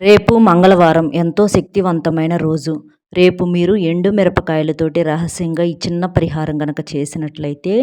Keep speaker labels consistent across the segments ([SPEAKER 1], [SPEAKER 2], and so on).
[SPEAKER 1] రేపు మంగళవారం ఎంతో శక్తివంతమైన రోజు. రేపు మీరు ఎండు మిరపకాయలతోటి రహస్యంగా ఈ చిన్న పరిహారం కనుక చేసినట్లయితే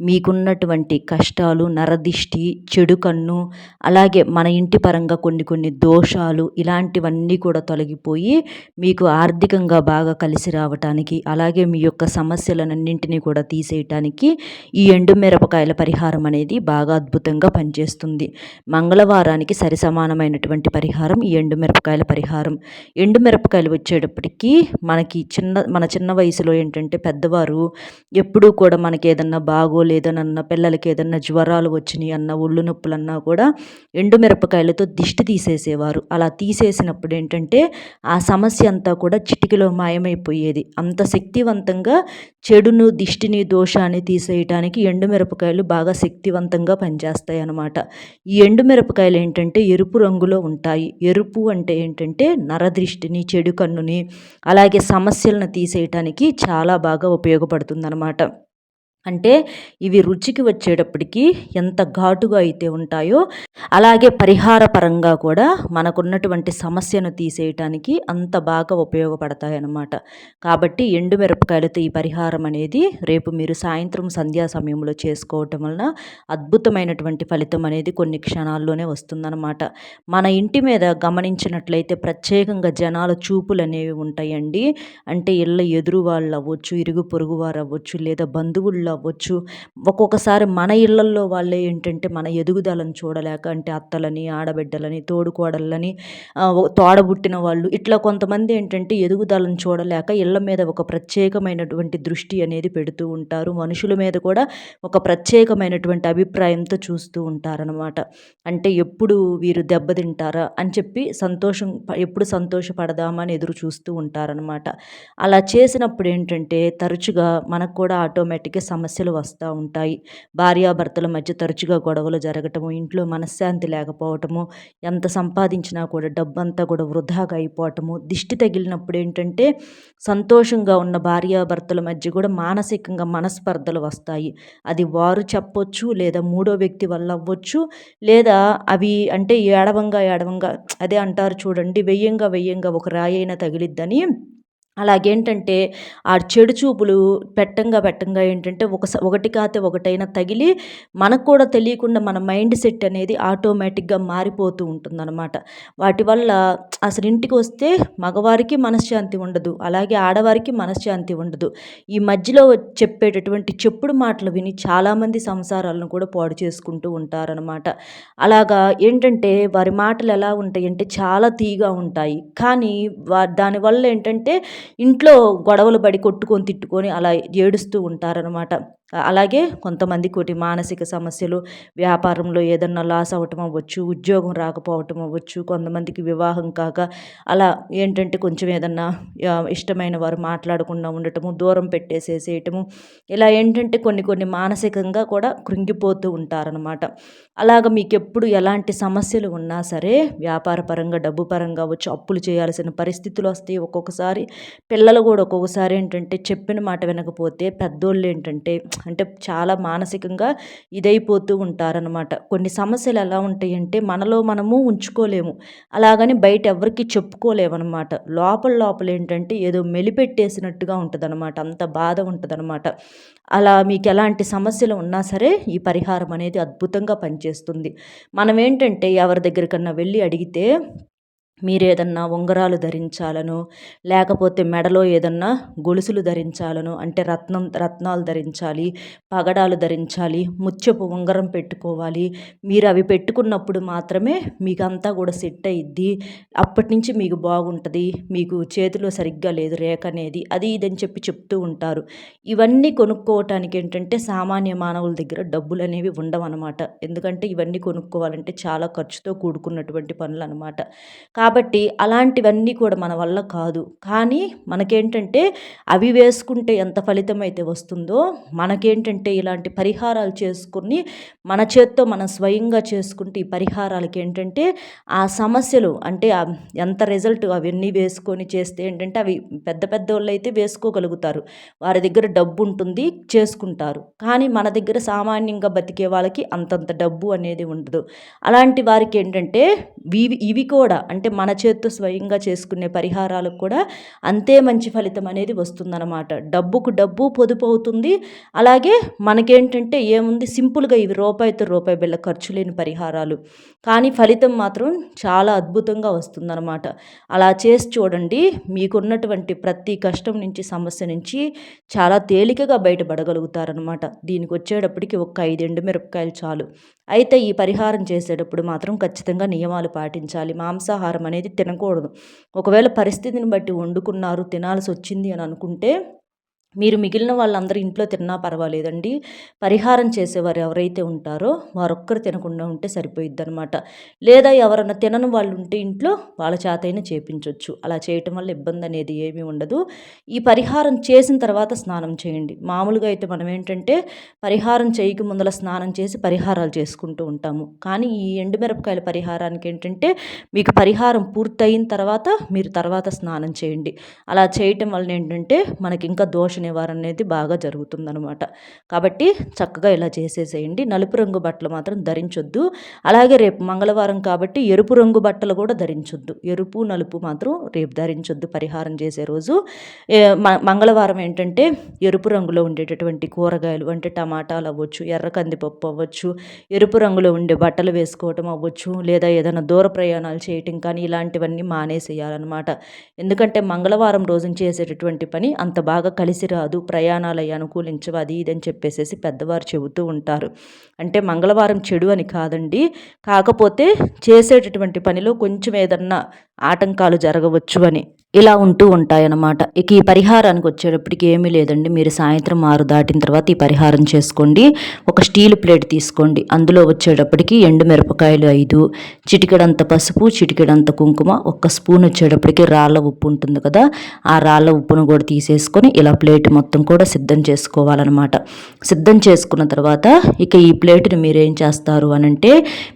[SPEAKER 1] మీకున్నటువంటి కష్టాలు నరదిష్టి చెడు కన్ను అలాగే మన ఇంటి పరంగా కొన్ని కొన్ని దోషాలు ఇలాంటివన్నీ కూడా తొలగిపోయి మీకు ఆర్థికంగా బాగా కలిసి రావటానికి అలాగే మీ యొక్క సమస్యలన్నింటినీ కూడా తీసేయటానికి ఈ ఎండు మిరపకాయల పరిహారం అనేది బాగా అద్భుతంగా పనిచేస్తుంది. మంగళవారానికి సరిసమానమైనటువంటి పరిహారం ఈ ఎండు మిరపకాయల పరిహారం. ఎండు మిరపకాయలు వచ్చేటప్పటికీ మనకి చిన్న మన చిన్న వయసులో ఏంటంటే పెద్దవారు ఎప్పుడూ కూడా మనకి ఏదన్నా బాగోలేదనన్నా పిల్లలకి ఏదన్నా జ్వరాలు వచ్చినాయి అన్న ఒళ్ళు నొప్పులన్నా కూడా ఎండుమిరపకాయలతో దిష్టి తీసేసేవారు. అలా తీసేసినప్పుడు ఏంటంటే ఆ సమస్య అంతా కూడా చిటికలో మాయమైపోయేది. అంత శక్తివంతంగా చెడును దిష్టిని దోషాన్ని తీసేయటానికి ఎండుమిరపకాయలు బాగా శక్తివంతంగా పనిచేస్తాయి అన్నమాట ఈ ఎండుమిరపకాయలు ఏంటంటే ఎరుపు రంగులో ఉంటాయి. ఎరుపు అంటే ఏంటంటే నరదృష్టిని చెడు కన్నుని అలాగే సమస్యలను తీసేయటానికి చాలా బాగా ఉపయోగపడుతుందన్నమాట. అంటే ఇవి రుచికి వచ్చేటప్పటికి ఎంత ఘాటుగా అయితే ఉంటాయో అలాగే పరిహార పరంగా కూడా మనకున్నటువంటి సమస్యను తీసేయటానికి అంత బాగా ఉపయోగపడతాయి అన్నమాట కాబట్టి ఎండుమిరపకాయలతో ఈ పరిహారం అనేది రేపు మీరు సాయంత్రం సంధ్యా సమయంలో చేసుకోవటం వలన అద్భుతమైనటువంటి ఫలితం అనేది కొన్ని క్షణాల్లోనే వస్తుందన్నమాట. మన ఇంటి మీద గమనించినట్లయితే ప్రత్యేకంగా జనాల చూపులు అనేవి ఉంటాయండి. అంటే ఇళ్ళ ఎదురు వాళ్ళు అవ్వచ్చు ఇరుగు పొరుగు వారు అవ్వచ్చు లేదా బంధువుల్లో అవ్వచ్చు. ఒక్కొక్కసారి మన ఇళ్ళల్లో వాళ్ళే ఏంటంటే మన ఎదుగుదలను చూడలేక అంటే అత్తలని ఆడబిడ్డలని తోడుకోడళ్ళని తోడబుట్టిన వాళ్ళు ఇట్లా కొంతమంది ఏంటంటే ఎదుగుదలను చూడలేక ఇళ్ళ మీద ఒక ప్రత్యేకమైనటువంటి దృష్టి అనేది పెడుతూ ఉంటారు. మనుషుల మీద కూడా ఒక ప్రత్యేకమైనటువంటి అభిప్రాయంతో చూస్తూ ఉంటారనమాట అంటే ఎప్పుడు వీరు దెబ్బతింటారా అని చెప్పి సంతోషం ఎప్పుడు సంతోషపడదామని ఎదురు చూస్తూ ఉంటారనమాట అలా చేసినప్పుడు ఏంటంటే తరచుగా మనకు కూడా ఆటోమేటిక్గా సమస్య సమస్యలు వస్తూ ఉంటాయి. భార్యాభర్తల మధ్య తరచుగా గొడవలు జరగటము ఇంట్లో మనశ్శాంతి లేకపోవటము ఎంత సంపాదించినా కూడా డబ్బంతా కూడా వృధాగా అయిపోవటము. దిష్టి తగిలినప్పుడు ఏంటంటే సంతోషంగా ఉన్న భార్యాభర్తల మధ్య కూడా మానసికంగా మనస్పర్ధలు వస్తాయి. అది వారు చెప్పొచ్చు లేదా మూడో వ్యక్తి వల్ల అవ్వచ్చు లేదా అవి అంటే ఏడవంగా ఏడవంగా అదే అంటారు చూడండి వెయ్యంగా వెయ్యంగా ఒక రాయి అయినా తగిలిద్దని అలాగేంటంటే ఆ చెడు చూపులు పెట్టంగా పెట్టంగా ఏంటంటే ఒక ఒకటి కాతే ఒకటైనా తగిలి మనకు కూడా తెలియకుండా మన మైండ్ సెట్ అనేది ఆటోమేటిక్గా మారిపోతూ ఉంటుందన్నమాట. వాటి వల్ల అసలు ఇంటికి వస్తే మగవారికి మనశ్శాంతి ఉండదు అలాగే ఆడవారికి మనశ్శాంతి ఉండదు. ఈ మధ్యలో చెప్పేటటువంటి చెప్పుడు మాటలు విని చాలామంది సంసారాలను కూడా పాడు చేసుకుంటూ ఉంటారనమాట అలాగా ఏంటంటే వారి మాటలు ఎలా ఉంటాయంటే చాలా తీగా ఉంటాయి. కానీ వా దానివల్ల ఏంటంటే ఇంట్లో గొడవలు పడి కొట్టుకొని తిట్టుకొని అలా ఏడుస్తూ ఉంటారనమాట అలాగే కొంతమంది కోటి మానసిక సమస్యలు వ్యాపారంలో ఏదన్నా లాస్ అవ్వటం అవ్వచ్చు ఉద్యోగం రాకపోవటం అవ్వచ్చు కొంతమందికి వివాహం కాక అలా ఏంటంటే కొంచెం ఏదన్నా ఇష్టమైన వారు మాట్లాడకుండా ఉండటము దూరం పెట్టేసేసేయటము ఇలా ఏంటంటే కొన్ని కొన్ని మానసికంగా కూడా కృంగిపోతూ ఉంటారనమాట అలాగ మీకు ఎప్పుడు ఎలాంటి సమస్యలు ఉన్నా సరే వ్యాపార పరంగా డబ్బు పరంగా వచ్చి అప్పులు చేయాల్సిన పరిస్థితులు వస్తాయి ఒక్కొక్కసారి పిల్లలు కూడా ఒక్కొక్కసారి ఏంటంటే చెప్పిన మాట వినకపోతే పెద్దోళ్ళు ఏంటంటే అంటే చాలా మానసికంగా ఇదైపోతూ ఉంటారనమాట కొన్ని సమస్యలు ఎలా ఉంటాయంటే మనలో మనము ఉంచుకోలేము. అలాగని బయట ఎవరికి చెప్పుకోలేమన్నమాట. లోపల లోపల ఏంటంటే ఏదో మెలిపెట్టేసినట్టుగా ఉంటుందన్నమాట. అంత బాధ ఉంటుందన్నమాట. అలా మీకు ఎలాంటి సమస్యలు ఉన్నా సరే ఈ పరిహారం అనేది అద్భుతంగా పనిచేస్తుంది. మనం ఏంటంటే ఎవరి దగ్గరికన్నా వెళ్ళి అడిగితే మీరు ఏదన్నా ఉంగరాలు ధరించాలను లేకపోతే మెడలో ఏదన్నా గొలుసులు ధరించాలను అంటే రత్నం రత్నాలు ధరించాలి పగడాలు ధరించాలి ముత్యపు ఉంగరం పెట్టుకోవాలి మీరు అవి పెట్టుకున్నప్పుడు మాత్రమే మీకు అంతా కూడా సెట్ అయ్యిద్ది అప్పటి నుంచి మీకు బాగుంటుంది మీకు చేతిలో సరిగ్గా లేదు రేఖ అనేది అది ఇదని చెప్పి చెప్తూ ఉంటారు. ఇవన్నీ కొనుక్కోవటానికి ఏంటంటే సామాన్య మానవుల దగ్గర డబ్బులు అనేవి ఉండవన్నమాట. ఎందుకంటే ఇవన్నీ కొనుక్కోవాలంటే చాలా ఖర్చుతో కూడుకున్నటువంటి పనులు అనమాట కాబట్టి అలాంటివన్నీ కూడా మన వల్ల కాదు. కానీ మనకేంటంటే అవి వేసుకుంటే ఎంత ఫలితం అయితే వస్తుందో మనకేంటంటే ఇలాంటి పరిహారాలు చేసుకుని మన చేత్తో మనం స్వయంగా చేసుకుంటే ఈ పరిహారాలకి ఏంటంటే ఆ సమస్యలు అంటే ఎంత రిజల్ట్ అవన్నీ వేసుకొని చేస్తే ఏంటంటే అవి పెద్ద పెద్ద వాళ్ళు అయితే వేసుకోగలుగుతారు. వారి దగ్గర డబ్బు ఉంటుంది చేసుకుంటారు. కానీ మన దగ్గర సామాన్యంగా బతికే వాళ్ళకి అంతంత డబ్బు అనేది ఉండదు. అలాంటి వారికి ఏంటంటే ఇవి ఇవి కూడా అంటే మన చేత్తో స్వయంగా చేసుకునే పరిహారాలకు కూడా అంతే మంచి ఫలితం అనేది వస్తుందన్నమాట. డబ్బుకు డబ్బు పొదుపు అవుతుంది. అలాగే మనకేంటంటే ఏముంది? సింపుల్గా ఇవి రూపాయితో రూపాయి బిళ్ళ ఖర్చు లేని పరిహారాలు. కానీ ఫలితం మాత్రం చాలా అద్భుతంగా వస్తుందన్నమాట. అలా చేసి చూడండి. మీకున్నటువంటి ప్రతి కష్టం నుంచి సమస్య నుంచి చాలా తేలికగా బయటపడగలుగుతారనమాట దీనికి వచ్చేటప్పటికి ఒక ఐదు ఎండు మిరపకాయలు చాలు. అయితే ఈ పరిహారం చేసేటప్పుడు మాత్రం ఖచ్చితంగా నియమాలు పాటించాలి. మాంసాహారం అనేది తినకూడదు. ఒకవేళ పరిస్థితిని బట్టి వండుకున్నారు తినాల్సి వచ్చింది అని అనుకుంటే మీరు మిగిలిన వాళ్ళందరూ ఇంట్లో తిన్నా పర్వాలేదండి. పరిహారం చేసేవారు ఎవరైతే ఉంటారో వారొక్కరు తినకుండా ఉంటే సరిపోయిద్ది అనమాట లేదా ఎవరైనా తినని వాళ్ళు ఉంటే ఇంట్లో వాళ్ళ చేతైనా చేపించవచ్చు అలా చేయటం వల్ల ఇబ్బంది అనేది ఏమీ ఉండదు. ఈ పరిహారం చేసిన తర్వాత స్నానం చేయండి. మామూలుగా అయితే మనం ఏంటంటే పరిహారం చేయక ముందల స్నానం చేసి పరిహారాలు చేసుకుంటూ ఉంటాము. కానీ ఈ ఎండుమిరపకాయల పరిహారానికి ఏంటంటే మీకు పరిహారం పూర్తయిన తర్వాత మీరు తర్వాత స్నానం చేయండి. అలా చేయటం వలన ఏంటంటే మనకి ఇంకా దోష నివారణ అనేది బాగా జరుగుతుందనమాట కాబట్టి చక్కగా ఇలా చేసేసేయండి. నలుపు రంగు బట్టలు మాత్రం ధరించొద్దు. అలాగే రేపు మంగళవారం కాబట్టి ఎరుపు రంగు బట్టలు కూడా ధరించొద్దు. ఎరుపు నలుపు మాత్రం రేపు ధరించొద్దు పరిహారం చేసే రోజు. మంగళవారం ఏంటంటే ఎరుపు రంగులో ఉండేటటువంటి కూరగాయలు అంటే టమాటాలు అవ్వచ్చు ఎర్ర కందిపప్పు అవ్వచ్చు ఎరుపు రంగులో ఉండే బట్టలు వేసుకోవటం అవ్వచ్చు లేదా ఏదైనా దూర ప్రయాణాలు చేయటం కానీ ఇలాంటివన్నీ మానేసేయాలన్నమాట. ఎందుకంటే మంగళవారం రోజున చేసేటటువంటి పని అంత బాగా కలిసి రాదు ప్రయాణాలు అవి అనుకూలించవు అది ఇది అని చెప్పేసి పెద్దవారు చెబుతూ ఉంటారు. అంటే మంగళవారం చెడు అని కాదండి. కాకపోతే చేసేటటువంటి పనిలో కొంచెం ఏదన్నా ఆటంకాలు జరగవచ్చు అని. ఇలా ఉంటూ ఉంటాయన్నమాట. ఇక ఈ పరిహారానికి వచ్చేటప్పటికి ఏమీ లేదండి. మీరు సాయంత్రం ఆరు దాటిన తర్వాత ఈ పరిహారం చేసుకోండి. ఒక స్టీల్ ప్లేట్ తీసుకోండి. అందులో వచ్చేటప్పటికి ఎండు మిరపకాయలు ఐదు చిటికెడంత పసుపు చిటికెడంత కుంకుమ ఒక స్పూన్ వచ్చేటప్పటికి రాళ్ళ ఉప్పు ఉంటుంది కదా ఆ రాళ్ళ ఉప్పును కూడా తీసేసుకొని ఇలా ప్లేట్ మొత్తం కూడా సిద్ధం చేసుకోవాలన్నమాట. సిద్ధం చేసుకున్న తర్వాత ఇక ఈ ప్లేట్ని మీరు ఏం చేస్తారు అని అంటే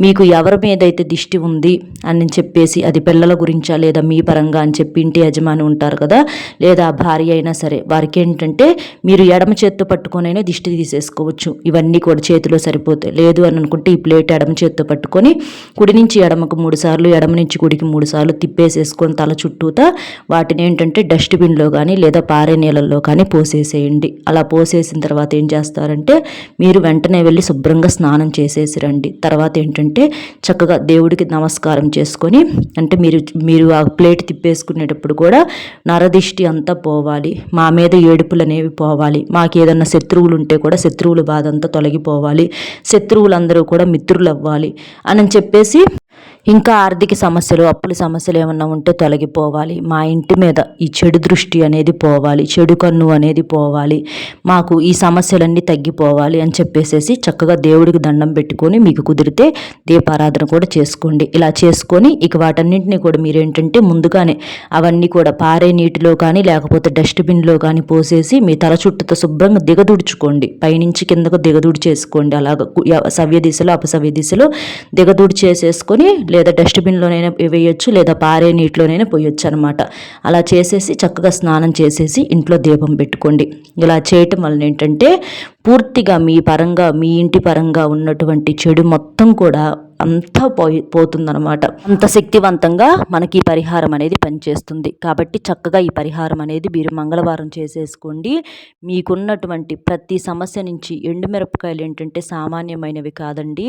[SPEAKER 1] మీకు ఎవరి మీద అయితే దిష్టి ఉంది అని చెప్పేసి అది పిల్లల గురించా లేదా మీ పరంగా అని చెప్పి ఇంటి యజమాని ఉంటారు కదా లేదా భార్య అయినా సరే వారికి ఏంటంటే మీరు ఎడమ చేత్తో పట్టుకొనైనా దిష్టి తీసేసుకోవచ్చు. ఇవన్నీ కూడా చేతిలో సరిపోతాయి. లేదు అని అనుకుంటే ఈ ప్లేట్ ఎడమ చేత్తో పట్టుకొని కుడి నుంచి ఎడమకు మూడు సార్లు ఎడమ నుంచి కుడికి మూడు సార్లు తిప్పేసేసుకొని తల చుట్టూతా వాటిని ఏంటంటే డస్ట్బిన్లో కానీ లేదా పారే నీళ్ళల్లో కానీ పోసేసేయండి. అలా పోసేసిన తర్వాత ఏం చేస్తారంటే మీరు వెంటనే వెళ్ళి శుభ్రంగా స్నానం చేసేసి రండి. తర్వాత ఏంటంటే చక్కగా దేవుడికి నమస్కారం చేసుకొని అంటే మీరు మీరు ఆ ప్లేట్ తిప్పేసుకునేటప్పుడు కూడా నరదిష్టి అంతా పోవాలి. మా మీద ఏడుపులు అనేవి పోవాలి. మాకు ఏదన్నా శత్రువులు ఉంటే కూడా శత్రువుల బాధ అంతా తొలగిపోవాలి. శత్రువులందరూ కూడా మిత్రులు అవ్వాలి అని చెప్పేసి ఇంకా ఆర్థిక సమస్యలు అప్పుల సమస్యలు ఏమన్నా ఉంటే తొలగిపోవాలి. మా ఇంటి మీద ఈ చెడు దృష్టి అనేది పోవాలి. చెడు కన్ను అనేది పోవాలి. మాకు ఈ సమస్యలన్నీ తగ్గిపోవాలి అని చెప్పేసేసి చక్కగా దేవుడికి దండం పెట్టుకొని మీకు కుదిరితే దీపారాధన కూడా చేసుకోండి. ఇలా చేసుకొని ఇక వాటన్నింటినీ కూడా మీరేంటంటే ముందుగానే అవన్నీ కూడా పారే నీటిలో కానీ లేకపోతే డస్ట్బిన్లో కానీ పోసేసి మీ తల చుట్టూతో శుభ్రంగా దిగదుడుచుకోండి. పైనుంచి కిందకు దిగదుడు చేసుకోండి. అలాగ సవ్య దిశలో అపసవ్య దిశలో దిగదుడు చేసేసుకొని లేదా డస్ట్బిన్లోనైనా వేయొచ్చు లేదా పారే నీటిలోనైనా పోయొచ్చు అనమాట అలా చేసేసి చక్కగా స్నానం చేసేసి ఇంట్లో దీపం పెట్టుకోండి. ఇలా చేయటం వలన ఏంటంటే పూర్తిగా మీ పరంగా మీ ఇంటి పరంగా ఉన్నటువంటి చెడు మొత్తం కూడా అంతా పోయి పోతుందనమాట అంత శక్తివంతంగా మనకి పరిహారం అనేది పనిచేస్తుంది. కాబట్టి చక్కగా ఈ పరిహారం అనేది మీరు మంగళవారం చేసేసుకోండి. మీకున్నటువంటి ప్రతి సమస్య నుంచి ఎండుమిరపకాయలు ఏంటంటే సామాన్యమైనవి కాదండి.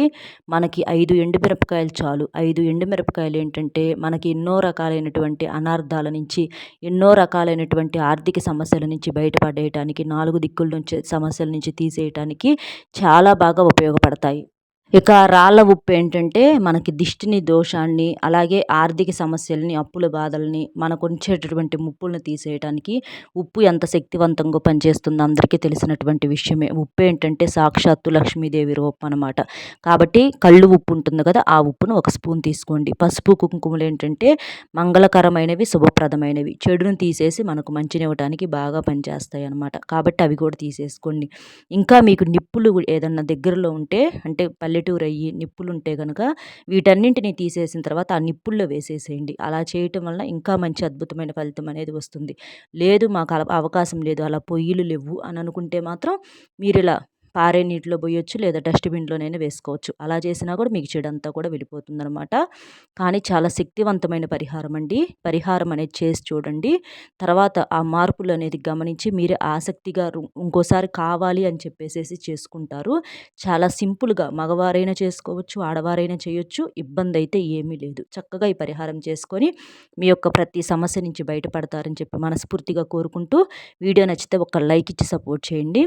[SPEAKER 1] మనకి ఐదు ఎండుమిరపకాయలు చాలు. ఐదు ఎండుమిరపకాయలు ఏంటంటే మనకి ఎన్నో రకాలైనటువంటి అనార్థాల నుంచి ఎన్నో రకాలైనటువంటి ఆర్థిక సమస్యల నుంచి బయటపడేయటానికి నాలుగు దిక్కుల నుంచి సమస్యల నుంచి తీసేయటానికి చాలా బాగా ఉపయోగపడతాయి. ఇక రాళ్ళ ఉప్పు ఏంటంటే మనకి దిష్టిని దోషాన్ని అలాగే ఆర్థిక సమస్యల్ని అప్పుల బాధల్ని మనకు ఉంచేటటువంటి ముప్పులను తీసేయడానికి ఉప్పు ఎంత శక్తివంతంగా పనిచేస్తుందో అందరికీ తెలిసినటువంటి విషయమే. ఉప్పు ఏంటంటే సాక్షాత్తు లక్ష్మీదేవి రూపం అనమాట కాబట్టి కళ్ళు ఉప్పు ఉంటుంది కదా ఆ ఉప్పును ఒక స్పూన్ తీసుకోండి. పసుపు కుంకుమలు ఏంటంటే మంగళకరమైనవి శుభప్రదమైనవి. చెడును తీసేసి మనకు మంచినివ్వటానికి బాగా పనిచేస్తాయి అనమాట కాబట్టి అవి కూడా తీసేసుకోండి. ఇంకా మీకు నిప్పులు ఏదన్నా దగ్గరలో ఉంటే అంటే పల్లె పల్లెటూరు అయ్యి నిప్పులు ఉంటే కనుక వీటన్నింటినీ తీసేసిన తర్వాత ఆ నిప్పుల్లో వేసేసేయండి. అలా చేయటం వల్ల ఇంకా మంచి అద్భుతమైన ఫలితం అనేది వస్తుంది. లేదు మాకు అవకాశం లేదు. అలా పొయ్యిలు లేవు అని అనుకుంటే మాత్రం మీరు ఇలా పారే నీటిలో పోయొచ్చు లేదా డస్ట్బిన్లోనైనా వేసుకోవచ్చు. అలా చేసినా కూడా మీకు చెడంతా కూడా వెళ్ళిపోతుందనమాట కానీ చాలా శక్తివంతమైన పరిహారం అండి. పరిహారం అనేది చేసి చూడండి. తర్వాత ఆ మార్పులు అనేది గమనించి మీరే ఆసక్తిగా ఇంకోసారి కావాలి అని చెప్పేసేసి చేసుకుంటారు. చాలా సింపుల్గా మగవారైనా చేసుకోవచ్చు ఆడవారైనా చేయొచ్చు ఇబ్బంది అయితే ఏమీ లేదు. చక్కగా ఈ పరిహారం చేసుకొని మీ యొక్క ప్రతి సమస్య నుంచి బయటపడతారని చెప్పి మనస్ఫూర్తిగా కోరుకుంటూ వీడియో నచ్చితే ఒక లైక్ ఇచ్చి సపోర్ట్ చేయండి.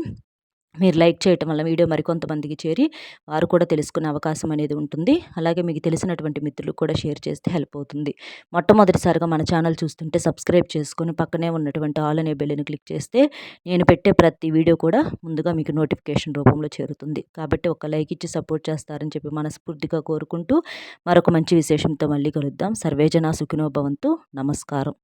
[SPEAKER 1] మీరు లైక్ చేయటం వల్ల వీడియో మరికొంతమందికి చేరి వారు కూడా తెలుసుకునే అవకాశం అనేది ఉంటుంది. అలాగే మీకు తెలిసినటువంటి మిత్రులకు కూడా షేర్ చేస్తే హెల్ప్ అవుతుంది. మొట్టమొదటిసారిగా మన ఛానల్ చూస్తుంటే సబ్స్క్రైబ్ చేసుకుని పక్కనే ఉన్నటువంటి ఆల్ అనే బెల్ని క్లిక్ చేస్తే నేను పెట్టే ప్రతి వీడియో కూడా ముందుగా మీకు నోటిఫికేషన్ రూపంలో చేరుతుంది. కాబట్టి ఒక లైక్ ఇచ్చి సపోర్ట్ చేస్తారని చెప్పి మనస్ఫూర్తిగా కోరుకుంటూ మరొక మంచి విశేషంతో మళ్ళీ కలుద్దాం. సర్వేజన సుఖినోభవంతు నమస్కారం.